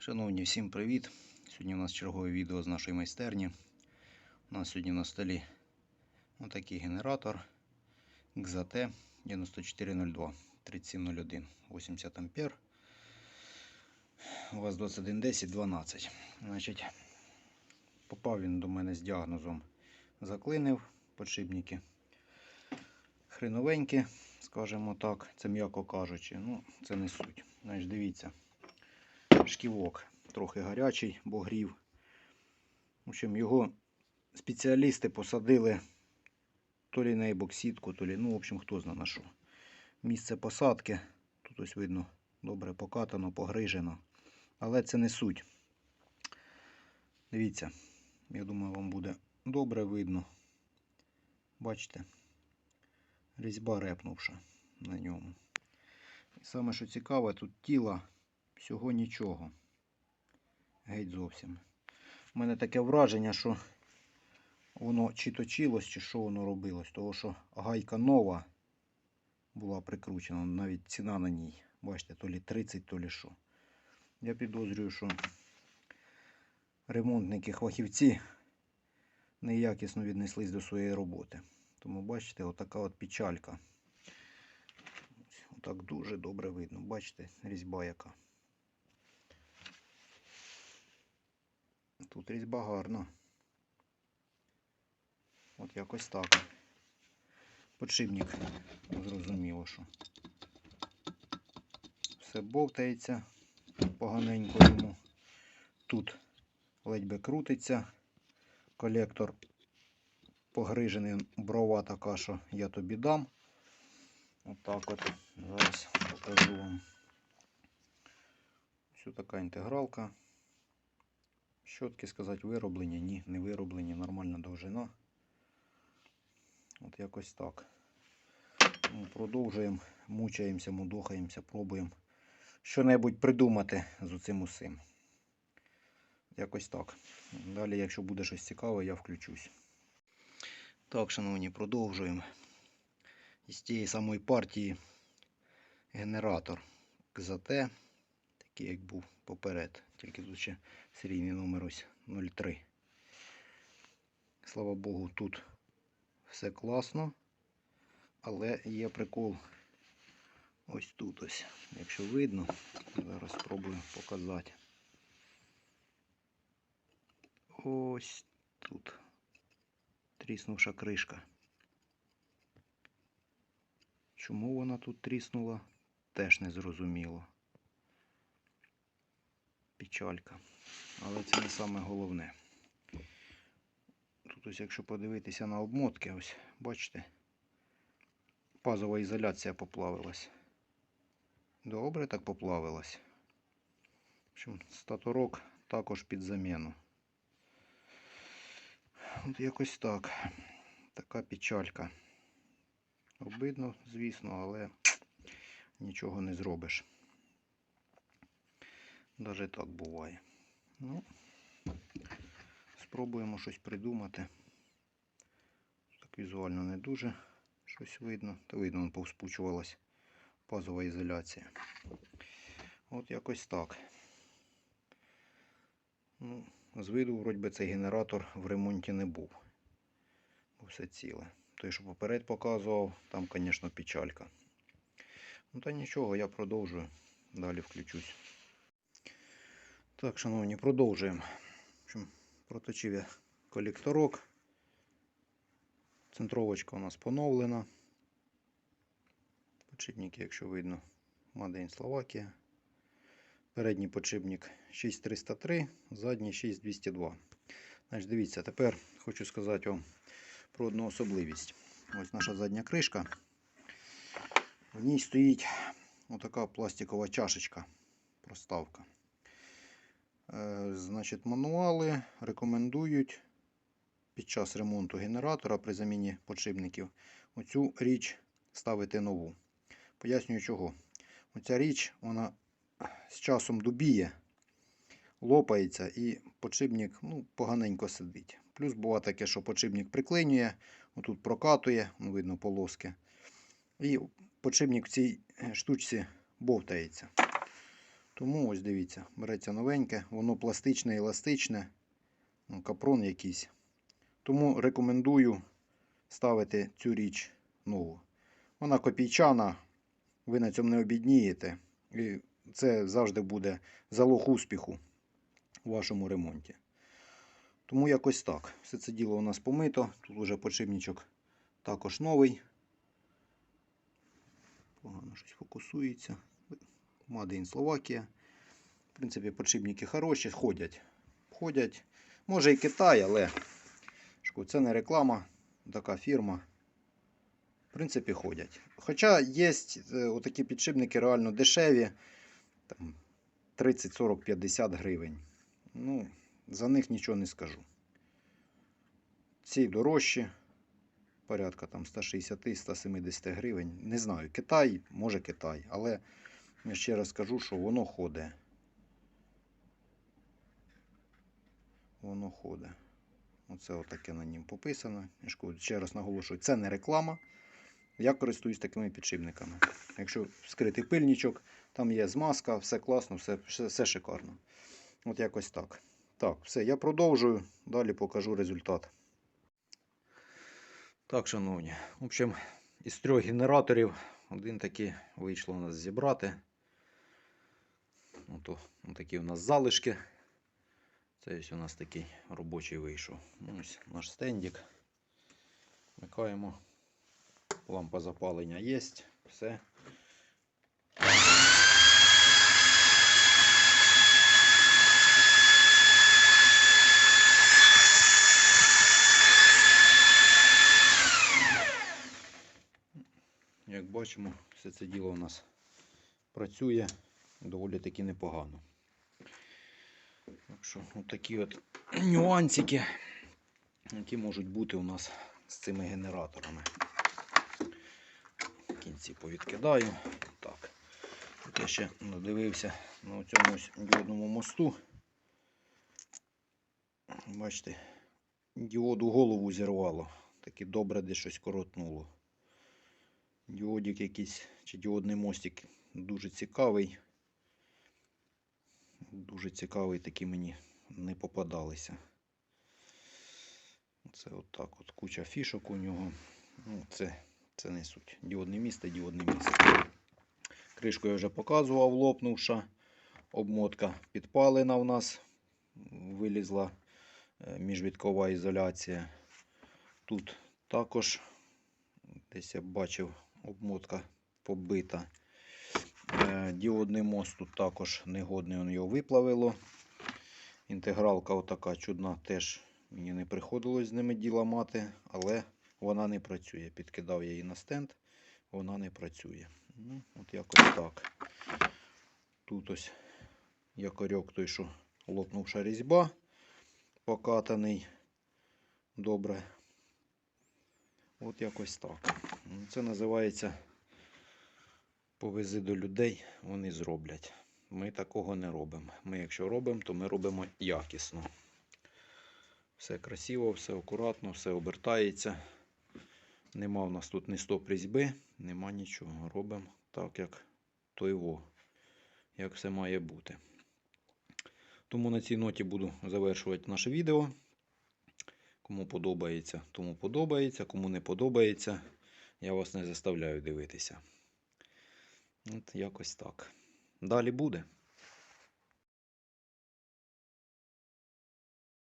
Шановні, всім привіт! Сьогодні у нас чергове відео з нашої майстерні. У нас сьогодні на столі отакий генератор XAT 9402 3701 80 ампер. У вас 2110 12. Значить, попав він до мене з діагнозом заклинив подшипники. Хреновенькі, скажімо так, це м'яко кажучи. Ну, це не суть. Значить, дивіться шківок трохи гарячий, бо грів. В общем, його спеціалісти посадили то лі на ебоксітку, то лі, ну, в общем, хто зна на що. Місце посадки. Тут ось видно добре покатано, погрижено. Але це не суть. Дивіться, я думаю, вам буде добре видно. Бачите? Різьба репнувша на ньому. І саме, що цікаве, тут тіло всього нічого. Геть зовсім. У мене таке враження, що воно чи точилось, чи що воно робилось. Того, що гайка нова була прикручена, навіть ціна на ній. Бачите, то лі 30, то лі що. Я підозрюю, що ремонтники, фахівці неякісно віднеслись до своєї роботи. Тому бачите, отака от печалька. Отак дуже добре видно. Бачите, різьба яка. Тут різьба гарна. От якось так. Подшипник, зрозуміло, що. Все бовтається поганенько йому. Тут ледь би крутиться. Колектор погрижений, брова така, що я тобі дам. Отак от, Зараз покажу вам. Ось така інтегралка. Щотки сказати вироблені, ні, не вироблені, нормальна довжина. От якось так. Ну, продовжуємо, мучаємося, мудохаємося, пробуємо що-небудь придумати з цим усім. Якось так. Далі, якщо буде щось цікаве, я включусь. Так, шановні, продовжуємо. Із тієї самої партії генератор XAT, такий як був поперед. Тільки тут ще серійний номер ось 03. Слава Богу, тут все класно. Але є прикол ось тут ось. Якщо видно, зараз спробую показати. Ось тут тріснувша кришка. Чому вона тут тріснула, теж не зрозуміло. Печалька. Але це не саме головне. Тут ось, якщо подивитися на обмотки, ось, бачите, пазова ізоляція поплавилась. Добре так поплавилась. В общем, статорок також під заміну. От якось так. Така печалька. Обидно, звісно, але нічого не зробиш. Даже так буває. Ну, спробуємо щось придумати. Так візуально не дуже щось видно. Та видно, повспучувалась пазова ізоляція. От якось так. Ну, з виду, вроді би, цей генератор в ремонті не був. Бо Все ціле. Той, що поперед показував, там, звісно, печалька. Ну та нічого, я продовжую. Далі включусь. Так, шановні, продовжуємо. Проточив я колекторок. Центровочка у нас поновлена. Подшипники, якщо видно, in Словакія. Передній подшипник 6303, задній 6202. Значить, дивіться, тепер хочу сказати вам про одну особливість. Ось наша задня кришка. В ній стоїть отака пластикова чашечка, проставка. Е, Значить, мануали рекомендують під час ремонту генератора при заміні подшипників оцю річ ставити нову. Пояснюю чого. Оця річ, вона з часом дубіє, лопається і подшипник ну, поганенько сидить. Плюс буває таке, що подшипник приклинює, отут прокатує, ну, видно полоски. І подшипник в цій штучці бовтається. Тому ось дивіться, береться новеньке, воно пластичне, еластичне, ну, капрон якийсь. Тому рекомендую ставити цю річ нову. Вона копійчана, ви на цьому не обіднієте. І це завжди буде залог успіху у вашому ремонті. Тому якось так. Все це діло у нас помито. Тут уже подшипничок також новий. Погано щось фокусується. In Словакія. В принципі, подшипники хороші, ходять. Ходять. Може і Китай, але це не реклама, така фірма. В принципі, ходять. Хоча є е, отакі підшипники реально дешеві. Там 30, 40, 50 гривень. Ну, за них нічого не скажу. Ці дорожчі. Порядка там 160-170 гривень. Не знаю, Китай, може Китай, але я ще раз скажу, що воно ходить. Воно ходить. Оце отаке на нім пописано. Кажу, ще раз наголошую, це не реклама. Я користуюсь такими підшипниками. Якщо вскрити пильничок, там є змазка, все класно, все, все, все шикарно. От якось так. Так, все, я продовжую. Далі покажу результат. Так, шановні. В общем, із трьох генераторів один такий вийшло у нас зібрати. Ото, такі у нас залишки. Це ось у нас такий робочий вийшов. Ну, Ось наш стендик. Вмикаємо. Лампа запалення є. Все. Як бачимо, все це діло у нас працює доволі таки непогано. Так що, такі от нюансики, які можуть бути у нас з цими генераторами. Кінці повідкидаю. Так. Тут я ще надивився на цьому діодному мосту. Бачите, діоду голову зірвало. Таки добре десь щось коротнуло. Діодик якийсь, чи діодний мостик дуже цікавий. Дуже цікавий, такі мені не попадалися. Це отак от куча фішок у нього. Ну, це, це не суть. Діодне місце, діодне місце. Кришку я вже показував, лопнувша. Обмотка підпалена у нас. Вилізла е, міжвідкова ізоляція. Тут також десь я бачив обмотка побита. Е, Діодний мост тут також негодний, он його виплавило. Інтегралка отака чудна, теж мені не приходилось з ними діла мати, але вона не працює. Підкидав я її на стенд, вона не працює. Ну, от якось так. Тут ось якорьок той, що лопнувша різьба, покатаний. Добре. От якось так. Це називається повези до людей, вони зроблять. Ми такого не робимо. Ми, якщо робимо, то ми робимо якісно. Все красиво, все акуратно, все обертається. Нема в нас тут ні стоп різьби, нема нічого. Робимо так, як той во, як все має бути. Тому на цій ноті буду завершувати наше відео. Кому подобається, тому подобається. Кому не подобається, я вас не заставляю дивитися. От якось так. Далі буде.